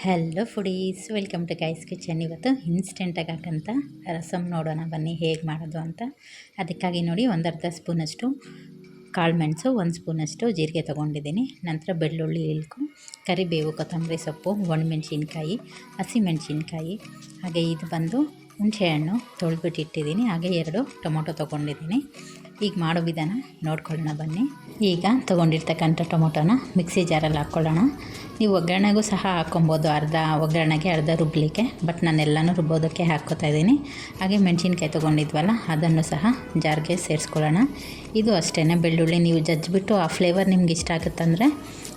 Hello foodies welcome to guys kitchen ಇವತ್ತು ಇನ್ಸ್ಟೆಂಟಾಗಿ ಹಾಕಂತ ರಸಮ್ ನೋಡೋಣ. ಬನ್ನಿ, ಹೇಗೆ ಮಾಡೋದು ಅಂತ. ಅದಕ್ಕಾಗಿ ನೋಡಿ ಒಂದು ಅರ್ಧ ಸ್ಪೂನಷ್ಟು ಕಾಳು ಮೆಣಸು, ಒಂದು ಸ್ಪೂನಷ್ಟು ಜೀರಿಗೆ ತೊಗೊಂಡಿದ್ದೀನಿ. ನಂತರ ಬೆಳ್ಳುಳ್ಳಿ, ಇಳ್ಕು, ಕರಿಬೇವು, ಕೊತ್ತಂಬರಿ ಸೊಪ್ಪು, ಒಣಮೆಣ್ಸಿನ್ಕಾಯಿ ಹಸಿಮೆಣ್ಸಿನ್ಕಾಯಿ ಹಾಗೆ ಇದು ಬಂದು ಹುಣಸೆಹಣ್ಣು ತೊಳೆದ್ಬಿಟ್ಟು ಇಟ್ಟಿದ್ದೀನಿ ಹಾಗೆ ಎರಡು ಟೊಮೊಟೊ ತೊಗೊಂಡಿದ್ದೀನಿ. ಈಗ ಮಾಡೋ ವಿಧಾನ ನೋಡ್ಕೊಳ್ಳೋಣ ಬನ್ನಿ. ಈಗ ತೊಗೊಂಡಿರ್ತಕ್ಕಂಥ ಟೊಮೊಟೊನ ಮಿಕ್ಸಿ ಜಾರಲ್ಲಿ ಹಾಕ್ಕೊಳ್ಳೋಣ. ನೀವು ಒಗ್ಗರಣೆಗೂ ಸಹ ಹಾಕ್ಕೊಬೋದು. ಅರ್ಧ ಒಗ್ಗರಣೆಗೆ, ಅರ್ಧ ರುಬ್ಬಲಿಕ್ಕೆ ಬಟ್ ನಾನು ಎಲ್ಲನೂ ರುಬ್ಬೋದಕ್ಕೆ ಹಾಕ್ಕೋತಾ ಇದ್ದೀನಿ. ಹಾಗೆ ಮೆಣಸಿನ್ಕಾಯಿ ತೊಗೊಂಡಿದ್ವಲ್ಲ, ಅದನ್ನು ಸಹ ಜಾರ್ಗೆ ಸೇರಿಸ್ಕೊಳ್ಳೋಣ. ಇದು ಅಷ್ಟೇ ಬೆಳ್ಳುಳ್ಳಿ ನೀವು ಜಜ್ಜಿಬಿಟ್ಟು ಆ ಫ್ಲೇವರ್ ನಿಮ್ಗೆ ಇಷ್ಟ ಆಗುತ್ತಂದರೆ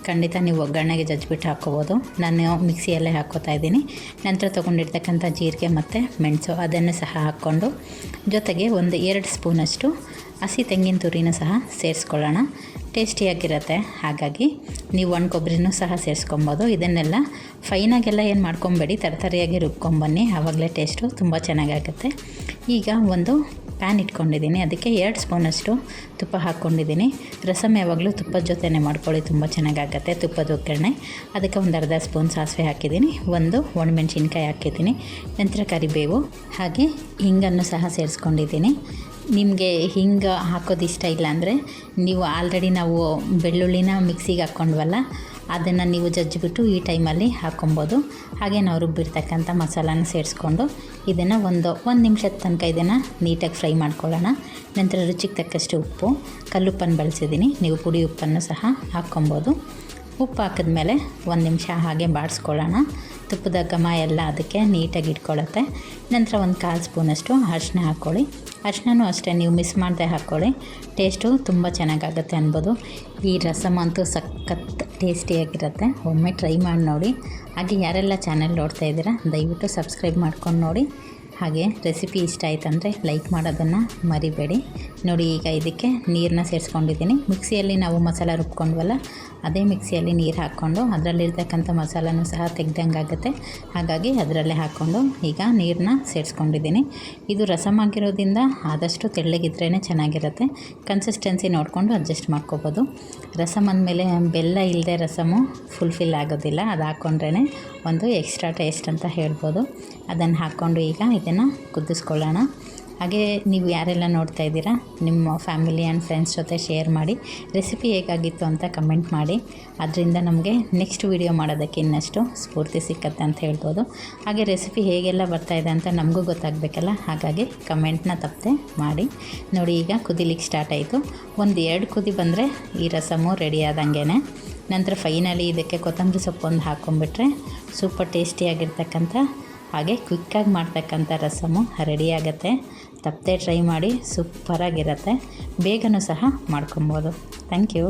ಖಂಡಿತ ನೀವು ಒಗ್ಗರಣೆಗೆ ಜಜ್ಜಿಬಿಟ್ಟು ಹಾಕ್ಕೋಬೋದು. ನಾನು ಮಿಕ್ಸಿಯಲ್ಲೇ ಹಾಕ್ಕೋತಾ ಇದ್ದೀನಿ. ನಂತರ ತೊಗೊಂಡಿರ್ತಕ್ಕಂಥ ಜೀರಿಗೆ ಮತ್ತು ಮೆಣಸು ಅದನ್ನು ಸಹ ಹಾಕ್ಕೊಂಡು ಜೊತೆಗೆ ಒಂದು ಎರಡು ಸ್ಪೂನಷ್ಟು ಹಸಿ ತೆಂಗಿನ ತುರಿನ ಸಹ ಸೇರಿಸ್ಕೊಳ್ಳೋಣ. ಟೇಸ್ಟಿಯಾಗಿರುತ್ತೆ. ಹಾಗಾಗಿ ನೀವು ಒಣ ಕೊಬ್ಬರಿನೂ ಸಹ ಸೇರಿಸ್ಕೊಬೋದು. ಇದನ್ನೆಲ್ಲ ಫೈನಾಗೆಲ್ಲ ಏನು ಮಾಡ್ಕೊಬೇಡಿ, ತರತರಿಯಾಗಿ ರುಬ್ಕೊಂಬನ್ನಿ ಆವಾಗಲೇ ಟೇಸ್ಟು ತುಂಬ ಚೆನ್ನಾಗಾಗುತ್ತೆ. ಈಗ ಒಂದು ಪ್ಯಾನ್ ಇಟ್ಕೊಂಡಿದ್ದೀನಿ. ಅದಕ್ಕೆ ಎರಡು ಸ್ಪೂನಷ್ಟು ತುಪ್ಪ ಹಾಕ್ಕೊಂಡಿದ್ದೀನಿ. ರಸಮ್ ಯಾವಾಗಲೂ ತುಪ್ಪದ ಜೊತೆನೇ ಮಾಡ್ಕೊಳ್ಳಿ, ತುಂಬ ಚೆನ್ನಾಗಾಗತ್ತೆ ತುಪ್ಪದ ಒಗ್ಗರಣೆ. ಅದಕ್ಕೆ ಒಂದು ಅರ್ಧ ಸ್ಪೂನ್ ಸಾಸಿವೆ ಹಾಕಿದ್ದೀನಿ. ಒಂದು ಒಣಮೆಣ್ಸಿನ್ಕಾಯಿ ಹಾಕಿದ್ದೀನಿ. ನಂತರ ಕರಿಬೇವು ಹಾಗೆ ಹಿಂಗನ್ನು ಸಹ ಸೇರಿಸ್ಕೊಂಡಿದ್ದೀನಿ. ನಿಮಗೆ ಹಿಂಗೆ ಹಾಕೋದು ಇಷ್ಟ ಇಲ್ಲ ಅಂದರೆ ನೀವು ಆಲ್ರೆಡಿ ನಾವು ಬೆಳ್ಳುಳ್ಳಿನ ಮಿಕ್ಸಿಗೆ ಹಾಕ್ಕೊಂಡ್ವಲ್ಲ ಅದನ್ನು ನೀವು ಜಜ್ಜಿಬಿಟ್ಟು ಈ ಟೈಮಲ್ಲಿ ಹಾಕ್ಕೊಬೋದು ಹಾಗೆ ನಾವು ರುಬ್ಬಿರ್ತಕ್ಕಂಥ ಮಸಾಲಾನ ಸೇರಿಸ್ಕೊಂಡು ಇದನ್ನು ಒಂದು ಒಂದು ನಿಮಿಷದ ತನಕ ಇದನ್ನು ನೀಟಾಗಿ ಫ್ರೈ ಮಾಡ್ಕೊಳ್ಳೋಣ. ನಂತರ ರುಚಿಗೆ ತಕ್ಕಷ್ಟು ಉಪ್ಪು, ಕಲ್ಲುಪ್ಪನ್ನು ಬಳಸಿದ್ದೀನಿ ನೀವು ಪುಡಿ ಉಪ್ಪನ್ನು ಸಹ ಹಾಕ್ಕೊಬೋದು ಉಪ್ಪು ಹಾಕಿದ್ಮೇಲೆ ಒಂದು ನಿಮಿಷ ಹಾಗೆ ಬಾಡಿಸ್ಕೊಳ್ಳೋಣ. ತುಪ್ಪದ ಘಮ ಎಲ್ಲ ಅದಕ್ಕೆ ನೀಟಾಗಿ ಇಟ್ಕೊಳ್ಳುತ್ತೆ. ನಂತರ ಒಂದು ಕಾಲು ಸ್ಪೂನಷ್ಟು ಅರಿಶಿನ ಹಾಕ್ಕೊಳ್ಳಿ. ಅರಿಶಿನೂ ಅಷ್ಟೇ, ನೀವು ಮಿಸ್ ಮಾಡದೆ ಹಾಕ್ಕೊಳ್ಳಿ. ಟೇಸ್ಟು ತುಂಬ ಚೆನ್ನಾಗಾಗುತ್ತೆ ಅನ್ಬೋದು. ಈ ರಸಮ್ ಅಂತೂ ಸಖತ್ ಟೇಸ್ಟಿಯಾಗಿರುತ್ತೆ. ಒಮ್ಮೆ ಟ್ರೈ ಮಾಡಿ ನೋಡಿ. ಹಾಗೆ ಯಾರೆಲ್ಲ ಚಾನೆಲ್ ನೋಡ್ತಾ ಇದ್ದೀರಾ, ದಯವಿಟ್ಟು ಸಬ್ಸ್ಕ್ರೈಬ್ ಮಾಡ್ಕೊಂಡು ನೋಡಿ. ಹಾಗೆ ರೆಸಿಪಿ ಇಷ್ಟ ಆಯ್ತಂದರೆ ಲೈಕ್ ಮಾಡೋದನ್ನು ಮರಿಬೇಡಿ. ನೋಡಿ, ಈಗ ಇದಕ್ಕೆ ನೀರನ್ನ ಸೇರಿಸ್ಕೊಂಡಿದ್ದೀನಿ. ಮಿಕ್ಸಿಯಲ್ಲಿ ನಾವು ಮಸಾಲ ರುಬ್ಕೊಂಡ್ವಲ್ಲ, ಅದೇ ಮಿಕ್ಸಿಯಲ್ಲಿ ನೀರು ಹಾಕ್ಕೊಂಡು ಅದರಲ್ಲಿರ್ತಕ್ಕಂಥ ಮಸಾಲನೂ ಸಹ ತೆಗ್ದಂಗೆ ಆಗುತ್ತೆ. ಹಾಗಾಗಿ ಅದರಲ್ಲೇ ಹಾಕ್ಕೊಂಡು ಈಗ ನೀರನ್ನ ಸೇರಿಸ್ಕೊಂಡಿದ್ದೀನಿ. ಇದು ರಸಮ್ ಆಗಿರೋದ್ರಿಂದ ಆದಷ್ಟು ತೆಳ್ಳಗಿದ್ರೇ ಚೆನ್ನಾಗಿರುತ್ತೆ. ಕನ್ಸಿಸ್ಟೆನ್ಸಿ ನೋಡಿಕೊಂಡು ಅಡ್ಜಸ್ಟ್ ಮಾಡ್ಕೋಬೋದು. ರಸಮ್ ಅಂದಮೇಲೆ ಬೆಲ್ಲ ಇಲ್ಲದೆ ರಸಮು ಫುಲ್ಫಿಲ್ ಆಗೋದಿಲ್ಲ. ಅದು ಹಾಕ್ಕೊಂಡ್ರೇ ಒಂದು ಎಕ್ಸ್ಟ್ರಾ ಟೇಸ್ಟ್ ಅಂತ ಹೇಳ್ಬೋದು. ಅದನ್ನು ಹಾಕ್ಕೊಂಡು ಈಗ ಇದನ್ನು ಕುದಿಸ್ಕೊಳ್ಳೋಣ. ಹಾಗೆ ನೀವು ಯಾರೆಲ್ಲ ನೋಡ್ತಾ ಇದ್ದೀರಾ, ನಿಮ್ಮ ಫ್ಯಾಮಿಲಿ ಆ್ಯಂಡ್ ಫ್ರೆಂಡ್ಸ್ ಜೊತೆ ಶೇರ್ ಮಾಡಿ, ರೆಸಿಪಿ ಹೇಗಾಗಿತ್ತು ಅಂತ ಕಮೆಂಟ್ ಮಾಡಿ. ಅದರಿಂದ ನಮಗೆ ನೆಕ್ಸ್ಟ್ ವೀಡಿಯೋ ಮಾಡೋದಕ್ಕೆ ಇನ್ನಷ್ಟು ಸ್ಫೂರ್ತಿ ಸಿಕ್ಕತ್ತೆ ಅಂತ ಹೇಳ್ಬೋದು. ಹಾಗೆ ರೆಸಿಪಿ ಹೇಗೆಲ್ಲ ಬರ್ತಾಯಿದೆ ಅಂತ ನಮಗೂ ಗೊತ್ತಾಗಬೇಕಲ್ಲ, ಹಾಗಾಗಿ ಕಮೆಂಟ್ನ ತಪ್ಪದೆ ಮಾಡಿ. ನೋಡಿ, ಈಗ ಕುದಿಲಿಕ್ಕೆ ಸ್ಟಾರ್ಟ್ ಆಯಿತು. ಒಂದು ಎರಡು ಕುದಿ ಬಂದರೆ ಈ ರಸಮು ರೆಡಿ ಆದಂಗೆ ನಂತರ ಫೈನಲಿ ಇದಕ್ಕೆ ಕೊತ್ತಂಬರಿ ಸೊಪ್ಪೊಂದು ಹಾಕ್ಕೊಂಡ್ಬಿಟ್ರೆ ಸೂಪರ್ ಟೇಸ್ಟಿಯಾಗಿರ್ತಕ್ಕಂಥ ಹಾಗೆ ಕ್ವಿಕ್ಕಾಗಿ ಮಾಡ್ತಕ್ಕಂಥ ರಸಮು ರೆಡಿಯಾಗತ್ತೆ ತಪ್ಪದೆ ಟ್ರೈ ಮಾಡಿ ಸೂಪರಾಗಿರುತ್ತೆ ಬೇಗನೂ ಸಹ ಮಾಡ್ಕೊಬೋದು. Thank you